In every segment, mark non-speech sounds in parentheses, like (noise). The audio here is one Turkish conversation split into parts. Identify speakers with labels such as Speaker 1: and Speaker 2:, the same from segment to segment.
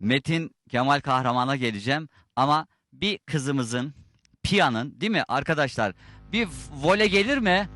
Speaker 1: Metin Kemal Kahraman'a geleceğim ama bir kızımızın Pia'nın değil mi arkadaşlar bir vole gelir mi?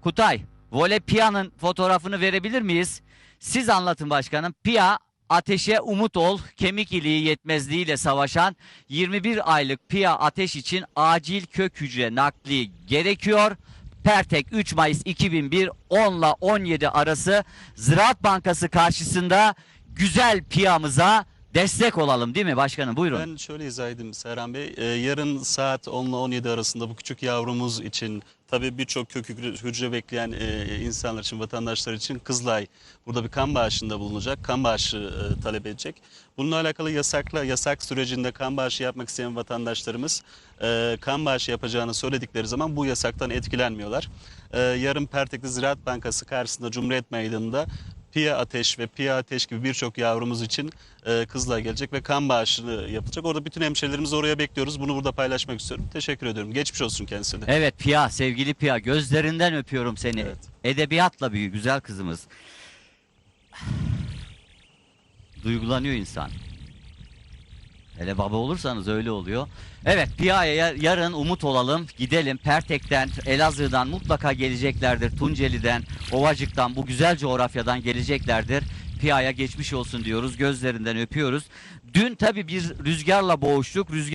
Speaker 1: Kutay vole Pia'nın fotoğrafını verebilir miyiz? Siz anlatın başkanım. Pia ateşe umut ol, kemik iliği yetmezliğiyle savaşan 21 aylık Pia ateş için acil kök hücre nakli gerekiyor. Pertek 3 Mayıs 2001 10 ile 17 arası Ziraat Bankası karşısında güzel Pia'mıza destek olalım değil mi başkanım? Buyurun.
Speaker 2: Ben şöyle izah edeyim Serhan Bey. Ee, yarın saat 10 ile 17 arasında bu küçük yavrumuz için tabii birçok kök hücre- bekleyen e, insanlar için, vatandaşlar için Kızılay burada bir kan bağışında bulunacak. Kan bağışı e, talep edecek. Bununla alakalı yasakla yasak sürecinde kan bağışı yapmak isteyen vatandaşlarımız e, kan bağışı yapacağını söyledikleri zaman bu yasaktan etkilenmiyorlar. E, yarın Pertekli Ziraat Bankası karşısında Cumhuriyet Meydanı'nda Pia Ateş ve Pia Ateş gibi birçok yavrumuz için e, Kızılay gelecek ve kan bağışı yapılacak. Orada bütün hemşehrilerimizi oraya bekliyoruz. Bunu burada paylaşmak istiyorum. Teşekkür ediyorum. Geçmiş olsun kendisine.
Speaker 1: Evet Pia, sevgili Pia gözlerinden öpüyorum seni.
Speaker 2: Evet.
Speaker 1: Edebiyatla büyü güzel kızımız. (sighs) Duygulanıyor insan. Hele baba olursanız öyle oluyor. Evet Pia'ya yar- yarın umut olalım. Gidelim Pertek'ten, Elazığ'dan mutlaka geleceklerdir. Tunceli'den, Ovacık'tan bu güzel coğrafyadan geleceklerdir. Pia'ya geçmiş olsun diyoruz. Gözlerinden öpüyoruz. Dün tabii bir rüzgarla boğuştuk. Rüzgar